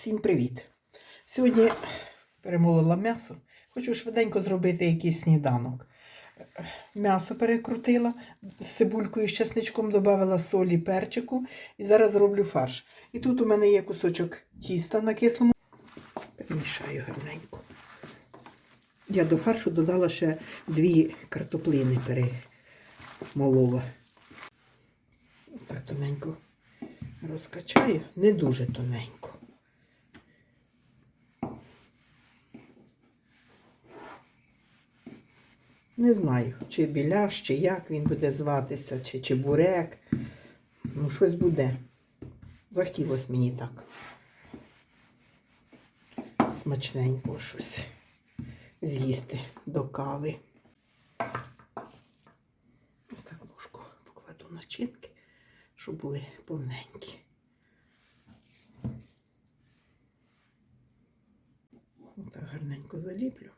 Всім привіт! Сьогодні перемолола м'ясо. Хочу швиденько зробити якийсь сніданок. М'ясо перекрутила, з цибулькою з чесничком додала солі, перчику і зараз зроблю фарш. І тут у мене є кусочок тіста на кислому. Перемішаю гарненько. Я до фаршу додала ще дві картоплини перемолола. Так тоненько розкачаю, не дуже тоненько. Не знаю, чи біляш, чи як він буде зватися, чи чебурек. Ну, щось буде. Захотілося мені так. Смачненько щось з'їсти до кави. Ось так ложку покладу начинки, щоб були повненькі. Отак гарненько заліплю.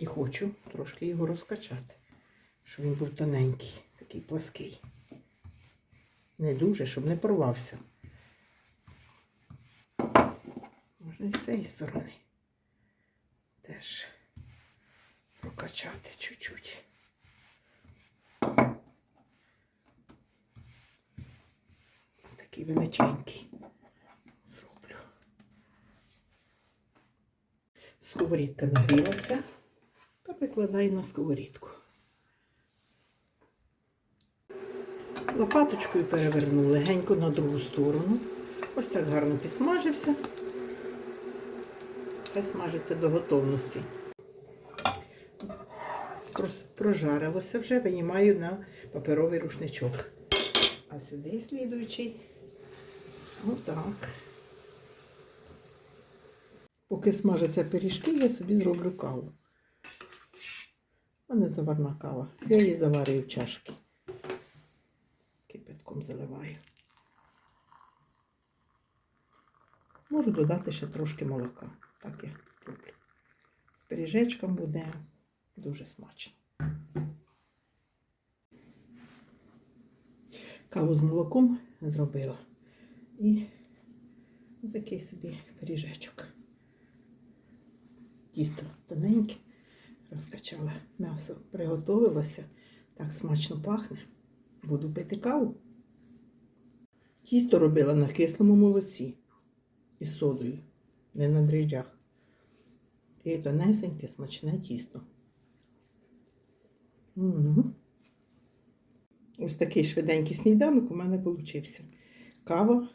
І хочу трошки його розкачати, щоб він був тоненький, такий плаский. Не дуже, щоб не порвався. Можна і з цієї сторони теж прокачати чуть-чуть. Такий величенький зроблю. Сковорідка нагрілася викладаю на сковорідку. Лопаточкою переверну легенько на другу сторону. Ось так гарно підсмажився. Хай смажиться до готовності. Прожарилося вже, винімаю на паперовий рушничок. А сюди слідуючий. Отак. Поки смажаться пиріжки, я собі зроблю каву. У мене заварна кава. Я її заварюю в чашки. Кипятком заливаю. Можу додати ще трошки молока. Так я люблю. З пиріжечком буде дуже смачно. Каву з молоком зробила. І такий собі пиріжечок. Тісто тоненьке, розкачала м'ясо, приготовилося. Так смачно пахне. Буду пити каву. Тісто робила на кислому молоці із содою, не на дріжджах. І тонесеньке, смачне тісто. Угу. Ось такий швиденький сніданок у мене вийшов. Кава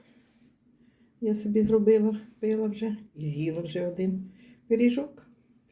я собі зробила, пила вже і з'їла вже один пиріжок.